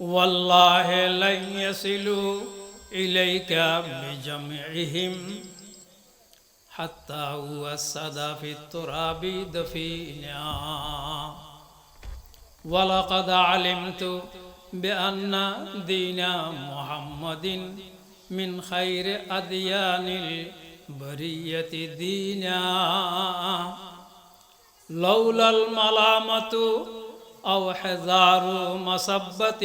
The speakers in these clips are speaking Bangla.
والله لن يصلوا إليك بجمعهم حتى وسد في التراب دفينا ولقد علمت بأن دين محمد من خير أديان البرية دينا لولا الملامة أو حذار مصبة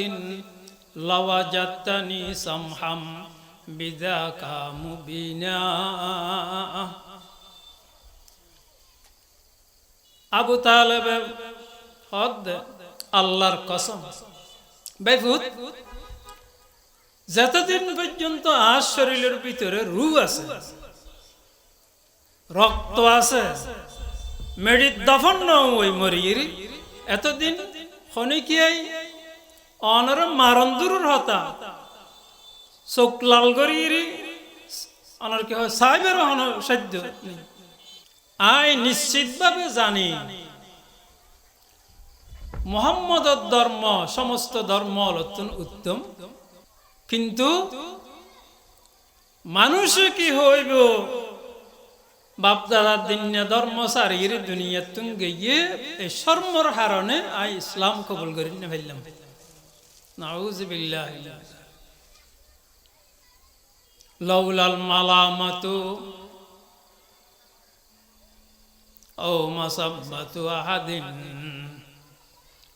لوجدتني سمحا بذاك مبينا আবু তালেবের হদ আল্লাহর কসম বেফুত যতদিন পর্যন্ত আজ শরীরের ভিতরে রু আছে রক্ত আছে মেডিত দফন ওই মরিয়ে এতদিন খনিকিয়াই অনর মারন্দুর হতা। চোখ লাল করিয়ে অনর কি হয় সাহেবের সাধ্য আই নিশ্চিতভাবে জানি, মোহাম্মদের ধর্ম, সমস্ত ধর্ম অত্যন্ত উত্তম। কিন্তু মানুষ কি হইব? বাপদাদার দিন ধর্ম সারির দুনিয়া তুম গিয়ে এই শর্মর হারণে আই ইসলাম কবুল করি না ফেললাম। নাউজবিল্লাহ। লৌলাল মালামাতু, ও মাসাব্বাতু আহাদিন।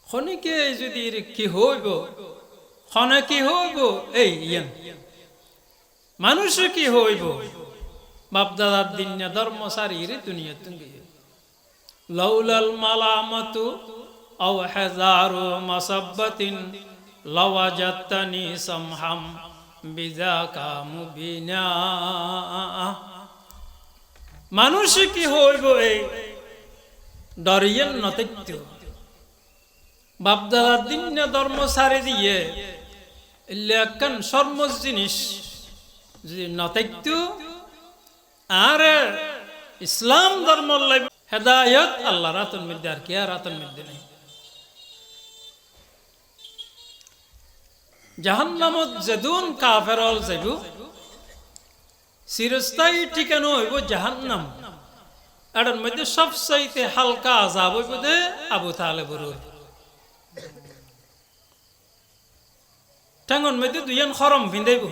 খনিকে যদি কি হইব খনে কি হইব? এই ইয়ান। মানুষ কি হইব? বাপদাদার দিন ধর্ম সারির দুনিয়া তুমি লৌলাল মালামতু আও হাজারু মাসাব্বাতিন লওয়াজাত্তানি সমহাম বিজাকা মুবিনা। মানুষ কি হইব এই ডরিয়েন নতৈত্য বাপদাদার দিন ধর্ম সারি দিয়ে একখান সর্মস জিনিস। যদি নতৈত্য আর ইসলাম ধর্ম হেদায়ত আল্লাহ রাতন মধ্যে আর কি, আর রাতন মধ্যে নেই। জাহান্নামত যেদুন কাফেরল যাইব চিরস্থায়ী ঠিকানো হইব জাহান্নাম। এটার মধ্যে সবচাইতে হালকা আজাব হইব দে আবু তাহলে বরুর ঠেঙ্গন মধ্যে দুইজন খরম ভিন্দাইব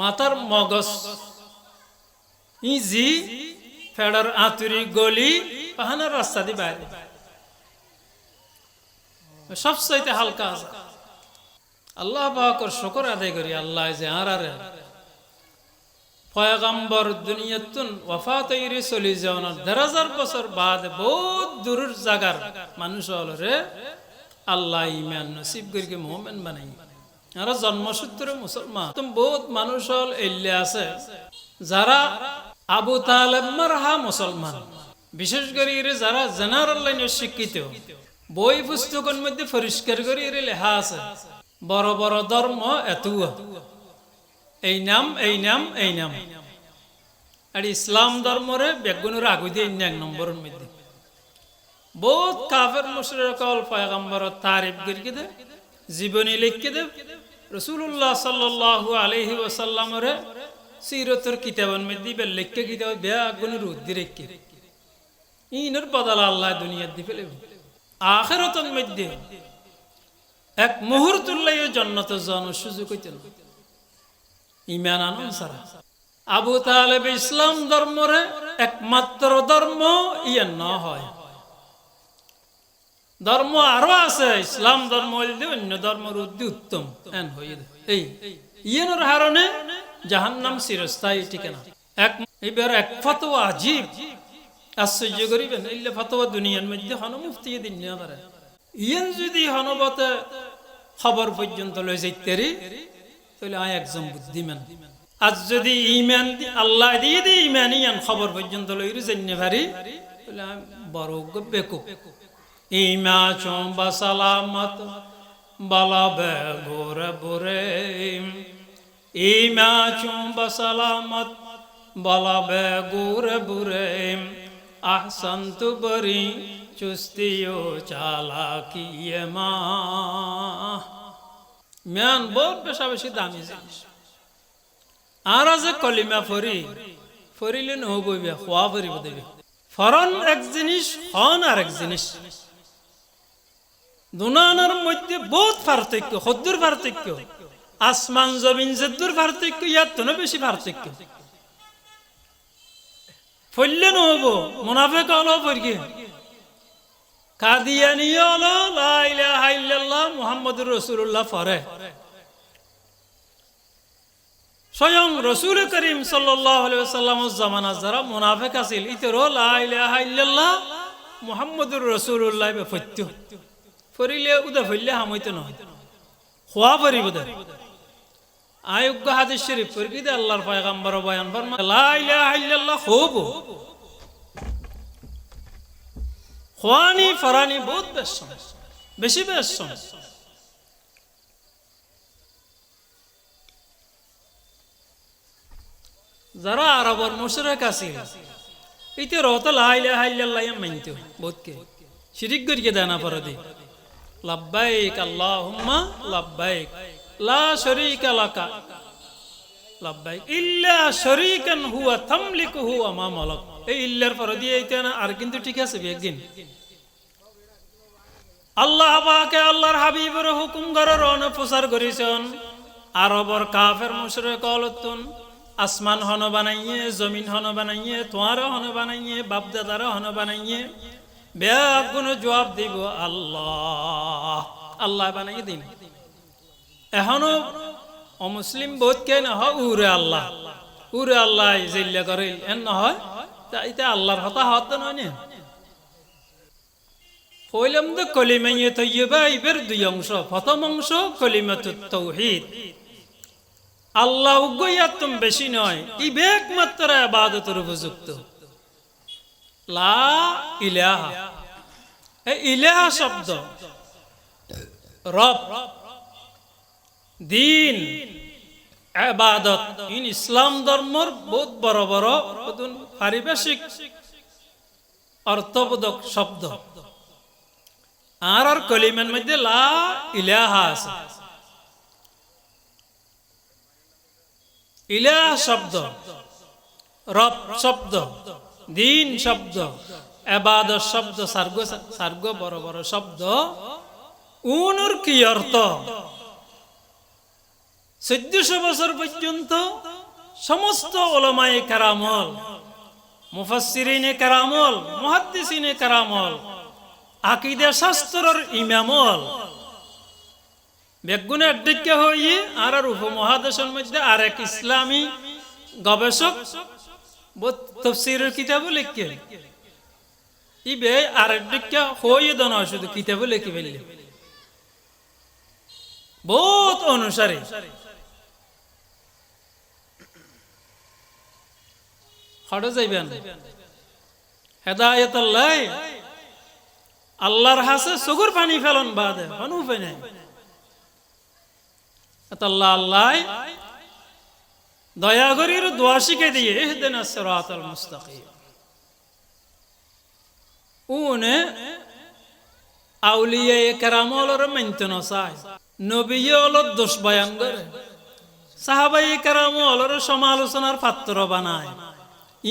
মাতার মগজ ইজি, ফেডার আতুরি গলি, পাহানার রাস্তা দি বাইরে। সবচাইতে হালকা আছে। আল্লাহ পাকর শকর আদায় করি, আল্লাহ যে আর আর পয়গাম্বর দুনিয়াতুন ওয়াফাত ইরে চলি যাওয়ার দেড় হাজার বছর বাদ বহুত দূরের জাগার মানুষ হলরে আল্লাহ ইমান নসিব করিকে মোহামেন বানাই। আর জন্মসূত্রে মুসলমান, বহুত মানুষ হল এল্লে আছে। যারা আবু তালেমার হা মুসলমান। বিশেষ করে এর যারা জেনারেল লাইনের শিক্ষিত, বই পুস্তকের মধ্যে পরিষ্কার করে এর লেখা আছে, বড় বড় ধর্ম এত এই নাম এই নাম এই নাম। আর ইসলাম ধর্মরে বেগুনের আগু দিয়ে এক নম্বরের মধ্যে। বহুত কাফের মুশরিকল পয়গম্বর তারিফ করিকে দে জীবনী লিখকে দে রসুল্লাহ সাল্লাল্লাহু আলাইহি ওয়াসাল্লামরে সিরতর কিতাবের মধ্যে বে লিখকে কিতাব বেয়া আগুনের উদ্দি রেখে ইনর বদল আল্লাহ দুনিয়ার দি ফেলে আখেরতর মধ্যে এক মুহূর্তুল্লাই জন্নত জন সুযোগ হইতে না ইমান আনন সারা আবু তালেব ইসলাম ধর্মরে একমাত্র ধর্ম ইয়ে ন হয় ধর্ম আরও আছে ইসলাম ধর্ম হইলে অন্য ধর্মের উদ্দি উত্তম এন হইয়ে এই ইয়েনের হারণে জাহান্নাম চিরস্থায়ী ঠিকানা। এক এবার এক ফতোয়া আজীব। আশ্চর্য করিবেন, ইল্লে ফতোয়া দুনিয়ার মধ্যে হন দিন না ইয়েন যদি হনবতে খবর পর্যন্ত লই যাইতেরি, তাহলে আয় একজন বুদ্ধিমান। আজ যদি ইমান আল্লাহ দিয়ে দিই ইমান ইয়ান খবর পর্যন্ত লই জান্নে পারি তাহলে বড় বেকুব ইমা চম্বা, সালামত, বালা বে গোরে বোরে চম্বা সালামত বালা বে গোরে বুরে আহসন্ত বরি, চুস্তিও চালাকিয়ে মা। ম্যান বহুত বেশা বেশি দামি জিনিস। আর যে কলিমা ফরি। ফরিলে নহবইবে খোয়া ফরিব দেবে। ফরন এক জিনিস, হন আর এক জিনিস। দুনানার মধ্যে বহুত পার্থক্য সদ্দুর পার্থক্য। আসমান জমিন জেদ্দুর পার্থক্য, ইয়ার তো বেশি পার্থক্য। ফললে নহব, মুনাফেক হলো ফরকে কাদিয়ানি হলো, লা ইলাহা ইল্লাল্লাহ, মুহাম্মদুর রাসূলুল্লাহ ফরে স্বয়ং রসুল করিম সাল্লামের জামানা যারা মুনাফেক আছিল ইতর ইল্লাল্লাহ, মুহাম্মদুর রসুল্লাহ ফত্য। ফরিলে উদা খোয়া আয়োগ্য হাদিস শরীফ দে আল্লাহর পয়গাম্বর বয়ান ফরমা লা ইলাহা ইল্লাল্লাহ খুব। খোয়ানি ফরানি বহুত বেশ বেশি বেশ যারা আরবর মুশরেক আছিল ইতে রত লাইলা হাইল্লাহ মানতে বহুতকে। শিরিক করিকে দেনা পরে দি। লাব্বাইক আল্লাহুম্মা, লাব্বাইক। লা আর কিন্তু ঠিক আছে একদিন। আল্লাহ পাকে আল্লাহর হাবিবের হুকুম করে রণ প্রচার করেছেন। আরবর কাফের মুশরিক অলতুন, আসমান হন বানাইয়ে, জমিন হন বানাইয়ে, তোমার হন বানাইয়ে, বাপদাদার হন বানাইয়ে ব্যাগ কোনো জবাব দিব আল্লাহ। আল্লাহ বানাই দিন। এখনও অমুসলিম বোধ কে না উরে আল্লাহ। উরে আল্লাহ জিল্লা করে, এন নহয় তা এটা আল্লাহর হতা হত নয় কইলাম তো কলিমাইয়ে তৈবা ইবের দুই অংশ। প্রথম অংশ কলিমাতু তৌহিদ। আল্লাহ উগ্গয়াত্তম বেশি নয় ইবে একমাত্র আবাদতের উপযুক্ত। লা ইলাহা। ইলাহা শব্দ। রব। দিন, আবাদত। ইন ইসলাম ধর্মর বহুত বড় বড় পারিবেশিক অর্থবোধক শব্দ। আর আর কলিমের মধ্যে লা ইলাহা আছে। ইলাহ শব্দ, রব শব্দ, দিন শব্দ এবাদ শব্দ সার্গ সার্গ বড় বড় শব্দ, উনুর কি অর্থ? চোদ্দশো বছর পর্যন্ত সমস্ত ওলমায়ে কারামল, মুফাসসিরিনে কারামল, মুহাদ্দিসিনে কারামল, আকিদা শাস্ত্রর ইমামল, বেগুনে একদিকে হইয়ে আর আর উপমহাদেশের মধ্যে আর এক ইসলামী গবেষক তফসিরের কিতাবও লিখকে ইবে আর একদিকে হইয়ে দন শুধু কিতাবও লিখি ফেললে বহুত অনুসারে। হটে যাইবেন। হেদায়ত আল্লাহ আল্লাহর হাসে চকুর পানি ফেলন বাদে উপায় নাই আল্লাহ আল্লাহ, দয়া করির দোয়া শিখে দিয়ে, ইহদিনা সিরাতাল মুস্তাকিম। উনে আউলিয়া কেরামলর মেনতেন চায় নবী হল দোষ বয়ান করে। সাহাবাই কেরামলর সমালোচনার পাত্র বানায়।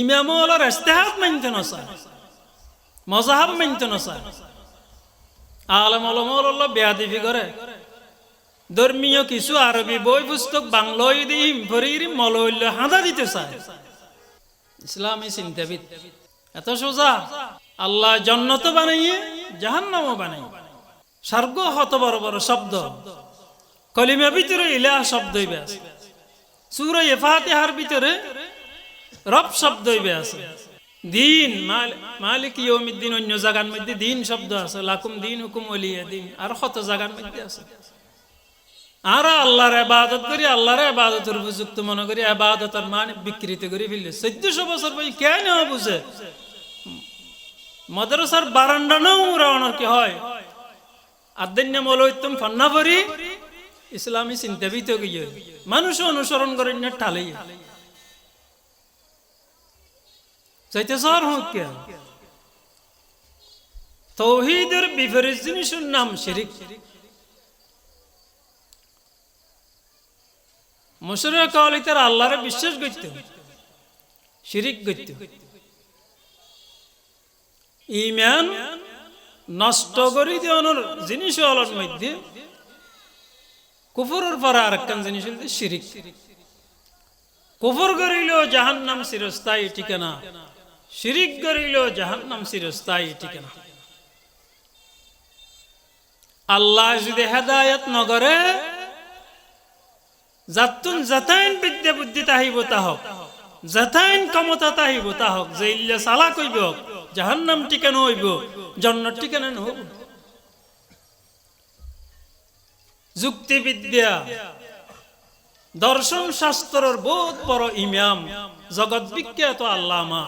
ইমাম হলর ইস্তেহাব মেনতেন চায় মজাহাব মেনতেন চায় আলম আলম হল বেয়াদিফি করে। ধর্মীয় কিছু আরবি বই পুস্তক বাংলায় দিম ফরির মলইল হাঁদা দিতে চায় ইসলামী চিন্তাবিদ। এত সোজা। আল্লাহ জন্নত বানাইয়ে জাহান্নামও বানাই স্বর্গ হত বড় বড় শব্দ। কলিমা ভিতরে ইলাহ শব্দ আছে সুর ফাতেহার ভিতরে রব শব্দ আছে। দিন মালিক ইয়মিদ্দিন অন্য জায়গার মধ্যে দিন শব্দ আছে। লাকুম দিন হুকুম অলিয়া দিন। আর কত জায়গার মধ্যে আছে? আর আল্লাহর আবাদত করি, আল্লাহর আবাদতের উপযুক্ত মনে করি আবাদতের মান বিকৃত করে ফেললে। চোদ্দশো বছর বই কেন বুঝে? মাদ্রাসার বারান্ডা নাও রাওনার কি হয়। আদ্যান্য মলৈতম ফান্না ভরি ইসলামী চিন্তাবিত গিয়ে মানুষ অনুসরণ করেন না ঠালে চাইতে সর হোক কে? তৌহিদের বিপরীত জিনিসের নাম শিরিক। মুশরিক হলে তার আল্লাহরে বিশ্বাস করতে শিরিক করতে ইমান নষ্ট করি দেওয়ানোর জিনিস হলার মধ্যে কুফরের পরে আর একখান জিনিস হল শিরিক। কুফর করিল জাহান্নাম চিরস্থায়ী ঠিকানা। শিরিক জাহান্নাম ঠিকানা। আল্লাহ যদি হেদায়ত নগরে যাতুন যাতাইন বিদ্যা বুদ্ধি তাহিব তাহক, যাতাইন ক্ষমতা তাহিব তাহক, যে ইল্লে সালা কইব জাহান্নাম ঠিকানা হইব, জন্নত ঠিকানা নহব যুক্তিবিদ্যা, দর্শন শাস্ত্রের বহুত বড় ইমাম, জগৎ বিখ্যাত আল্লামা।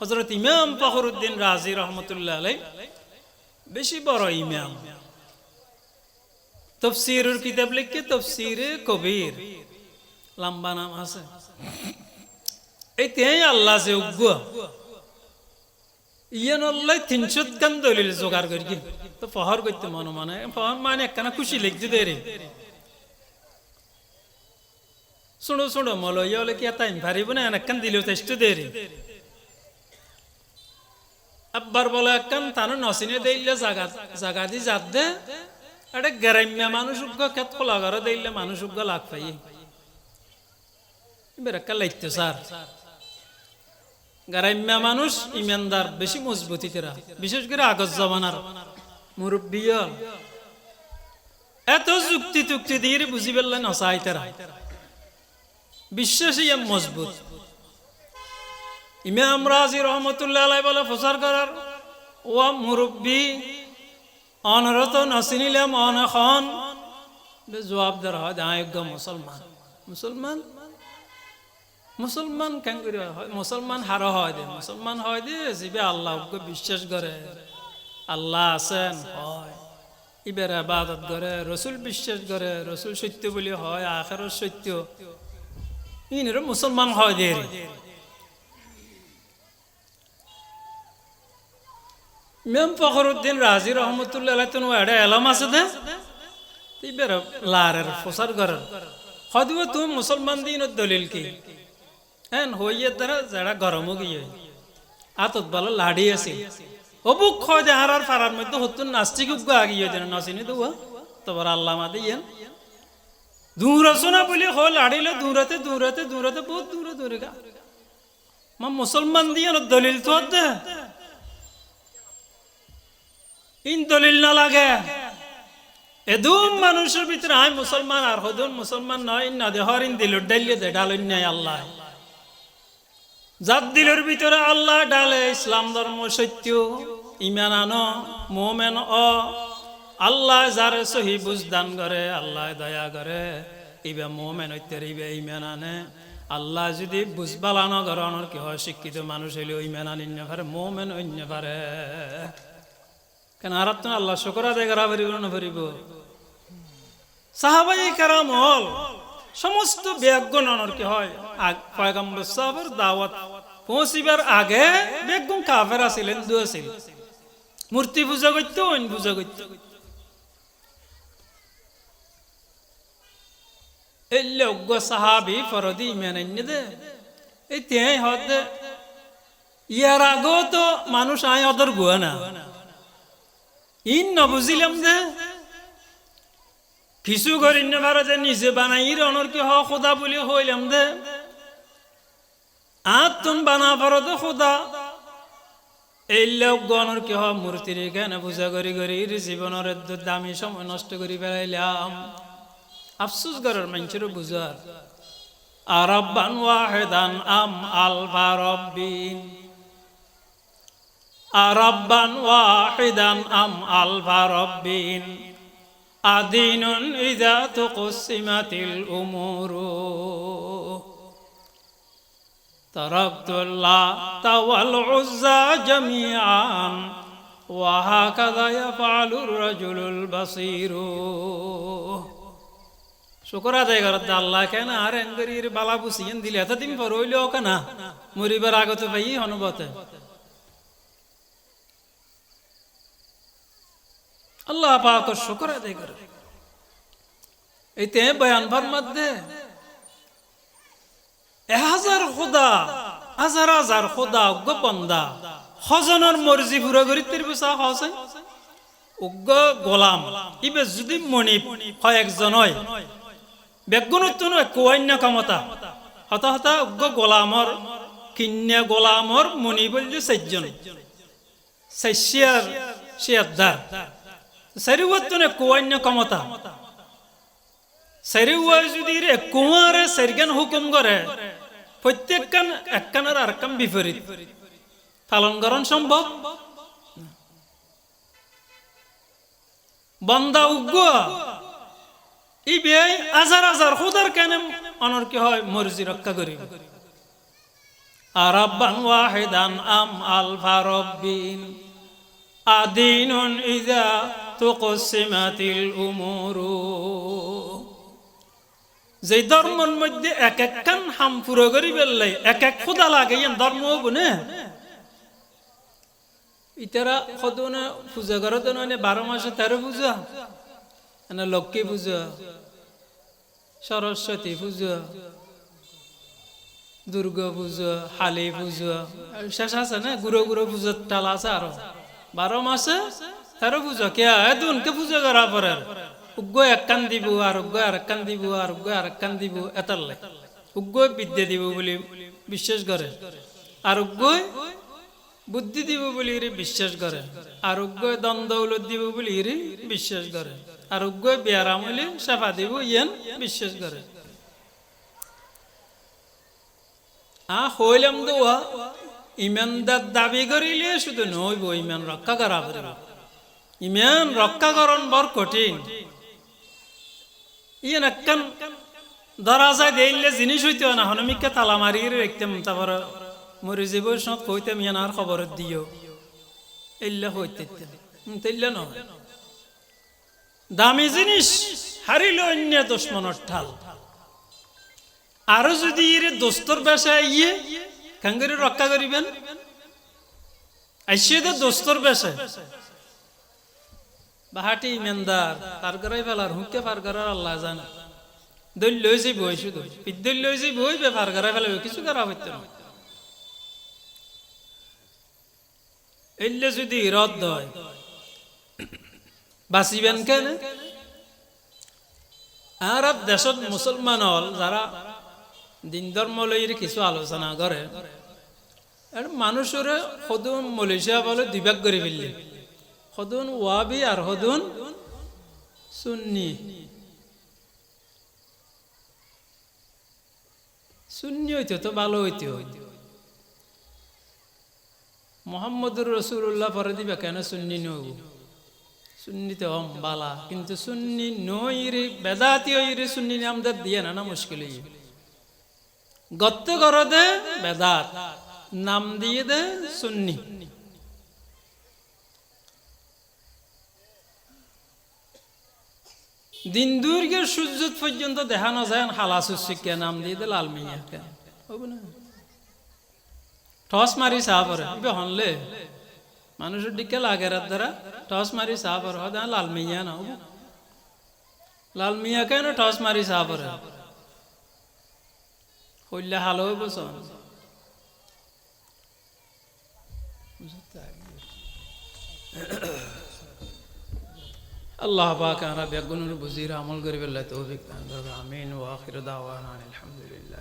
হজরত ইমাম ফখরুদ্দিন রাজি রহমতুল্লাহ আলাই বেশি বড় ইমাম। তফসিরের কিতাব লিখে তফসিরে কবির। লম্বা নাম আছে। এই তেই আল্লাহ যে উগ্র। ইয়ান আল্লাহ তিনশো গান দলিল জোগাড় করি তো ফহর করতে মনে মানে ফহর মানে একখানা খুশি লিখতে দে শুনো শুনো মলো ইয়ে হলে কি তাই পারিব না? একখান দিলেও চেষ্টা দে রে আব্বার বলে একখান, তানো নসিনে দিলে জাগা জাগা দি যাত দে। এটা গ্রাম্য মানুষ ক্ষেত খোলা ঘরে দিলে মানুষ লাগ পাই এবার একটা লাইতে স্যার গ্রাম্য মানুষ ইমানদার, বেশি মজবুতি তেরা বিশেষ করে আগত জমানার মুরব্বী এত যুক্তি টুক্তি দিয়ে বুঝি পেললে নসাই তারা বিশ্বাসী মজবুত। ইমাম রাজি রহমতুল্লাহ আলাই বলে প্রচার করার। ও মুরব্বী অনরত নচিনিলাম অন এখন জবাবদার হয় আয়োগ্য মুসলমান। মুসলমান? মুসলমান কেন করে? হয়, মুসলমান হার হয় দে, মুসলমান হয় দে যিবে আল্লাহ বিশ্বাস করে। আল্লাহ আছেন, হয়। ইবের আবাদত করে, রসুল বিশ্বাস করে, রসুল সত্য বলি হয় আখের সত্য। ইনের মুসলমান হয় দে। মেম ফখরুদ্দিন রাজি রহমতুল্লাহ তুমি এডে এলম আছে দে ইবের লারের করার হদিব তুমি মুসলমান দিন দলিল কি হ্যাঁ হইয়ে দ্বারা যারা গরমও গিয়ে আতত ভালো লাড়ি আছে অবুক খয় দে হারার ফারার মধ্যে হতুন নাস্তিক উগ্গ আগিয়ে দেন নসিনি তো তোমার আল্লাহ মাদে ইয়েন দূর শোনা বলি হো লাড়িলে দূরতে দূরতে দূরতে বহুত দূরে দূরে গা মা মুসলমান দিয়ে দলিল তো দে ইন দলিল না লাগে। এদুম মানুষের ভিতরে আই মুসলমান, আর হদুন মুসলমান নয় না দে হরিন দিল ডালিয়ে দে, ডালুন নাই আল্লাহ। যার দিলের ভিতরে আল্লাহ ডালে, ইসলাম ধর্ম সত্য, ইমান আনো, মোমেন অ, আল্লাহ যারে সহি বুঝদান করে, আল্লাহ দয়া করে, ইবে মোমেন ঐত্যের ইবে ইমান আনে। আল্লাহ যদি বুঝবালানো গরণর কি হয়, শিক্ষিত মানুষ হইলে ইমান আনিন্য পারে, মোমেন অন্য পারে। কেন আর তো আল্লাহ শকর আদায় করা পারিব না সাহাবাই কারাম হল, সমস্ত ব্যাজ্ঞানর কি হয়? দাওয়াত পৌঁছিবার আগে বেগুন কাফের মূর্তি পূজা করতো অইন পূজা করতো। এই লজ্ঞ সাহাবি ফরদি মেনে দে। এই তেই হদ ইয়ার আগেও তো মানুষ আয় অদর গুয়া না। ইন নবুঝিলাম দে কিছু করিন পারে যে নিজে বানাই রনর কি হ খোদা বলি হইলাম দে আর তুম বানা পারো তো খোদা। এই লোক গণর কি হ মূর্তির কেন পূজা করি করি জীবনের দামি সময় নষ্ট করি ফেলাইলাম। আফসুস করার মানুষের বুঝার। আরব্বান ওয়াহেদান আম আলফা রব্বিন। আরব্বান ওয়াহিদান আম আলফা রব্বিন আদিন ইজা তুকসিমাতিল উমুরু تركت اللات والعزى جميعا وهكذا يفعل الرجل البصير শুকর আদায় করতে আল্লাহ কেন আর এঙ্গরির বালা বুসিয়েন দিলে এতদিন পর হইল কেনা মরিবার আগত পাই অনুবতে আল্লাহ পাক শুকর আদায় করে। এই তে বয়ান ভর মধ্যে এহাজার খোদা, হাজার হাজার খোদা, উগ্র বন্দা হজনের মর্জি পুরো করি তির বুসা হসেন উগ্র গোলাম, ইবে যদি মণি হয় একজন হয় নয় কুয়ান্য ক্ষমতা হত হতা উগ্র গোলামর কিন্যা গোলামর মণি বলছে শিয়ারদার নয় কুয়ান্য ক্ষমতা সারিওয়া যদি রে কুয়ারে সারিগান হুকুম করে প্রত্যেকখান একখানের আর বিপরীত পালন করণ সম্ভব বন্দা উগ্র ইবে হাজার হাজার খুদার কেন অনর কি হয় মর্জি রক্ষা করিব আরাব্বান ওয়াহিদান আম আল ফারব্বিন আদিনুন ইজা তুকসিমাতিল উমুরু। যে ধর্মের মধ্যে এক একখান হাম পুরো করি বেললাই এক এক খুদা লাগে ধর্ম গুনে ইতারা সদনে পূজা করে তো নয় বারো মাসে তেরো পূজা, এনে লক্ষ্মী পূজা, সরস্বতী পূজা, দুর্গা পূজা, হালি পূজা, শেষ আছে না গুরু গুরু পূজার টাল আছে আরও। বারো মাসে তেরো পূজা। কে দুনকে পূজা করা পরে? উগ্র একখান দিব আর উগ্র আর একখান দিব আর উগ্র আর একখান দিব লাই উগ্র বিদ্যা দিব বলে বিশ্বাস করে। আর উগ্র বুদ্ধি দিব বলি ইরি বিশ্বাস করে। আর উগ্র দ্বন্দ্ব দিব বলি ইরি বিশ্বাস করে। আর উগ্র বিয়ারাম হইলে সেবা দিব ইয়েন বিশ্বাস করে। আ হইলাম দোয়া। ইমানদার দাবি করিলে শুধু নইব ইমান রক্ষা করা ইমান রক্ষা করণ বড় কঠিন। ইয়ে ধরা যায় দিলে জিনিস হইতে না। হনমিককে তালা মারি রাখতাম তারপর মরে যাব সব কইতাম ইয়ান আর খবর দিও। এল্লা হইতে তেল্লা ন দামি জিনিস হারিল অন্য দুশ্মনের ঠাল আরও যদি এর দোস্তর বেশায় ইয়ে কাঙ্গরি রক্ষা করিবেন? আইসিয়ে দোস্তর বাহাটি ইমানদার, পার করাই ফেলার, হুঁকে পার করার আল্লাহ জানে। লই বই শুধু। লই বই বে পার করাই ফেলাবে কিছু করা হইতো এলে যদি রদ হয় বাঁচিবেন কেন? আর দেশত মুসলমান হল যারা দিন ধর্ম লইয়ের কিছু আলোচনা করে। মানুষের সদুন মলেশিয়া বলে দুইভাগ করে ফেললি। সদুন ওয়াবি আর সদুন সুন্নি। সুন্নি হইতে তো, ভালো হইতে। মোহাম্মদুর রসুল্লাহ পরে দিবে কেন সুন্নি নৌ সুন্নিতে হম বালা, কিন্তু সুন্নি নইরে বেদাতি ইরে সুন্নি আমাদের দিয়ে না না মুশকিল গত্ত কর দে, বেদাত। নাম দিয়ে দে সুন্নি। দিন দুর্গের সূর্য পর্যন্ত দেখানো যায় হালা সুশিকে নাম দিয়ে দে লাল মিয়াকে হবে না। টস মারি পরে ইবে হনলে। মানুষের দিকে লাগে রাত দ্বারা, টস মারি চা পরে, হয় লাল মিয়া না লাল মিয়া কেন টস মারি পরে? হইলে হালো হইব সন আল্লাহ পাক আমরা বেগুনের বুঝির আমল করি ফেললে তৌফিক দান করবে আমিন ওয়া আখির দাওয়ানা আলহামদুলিল্লাহ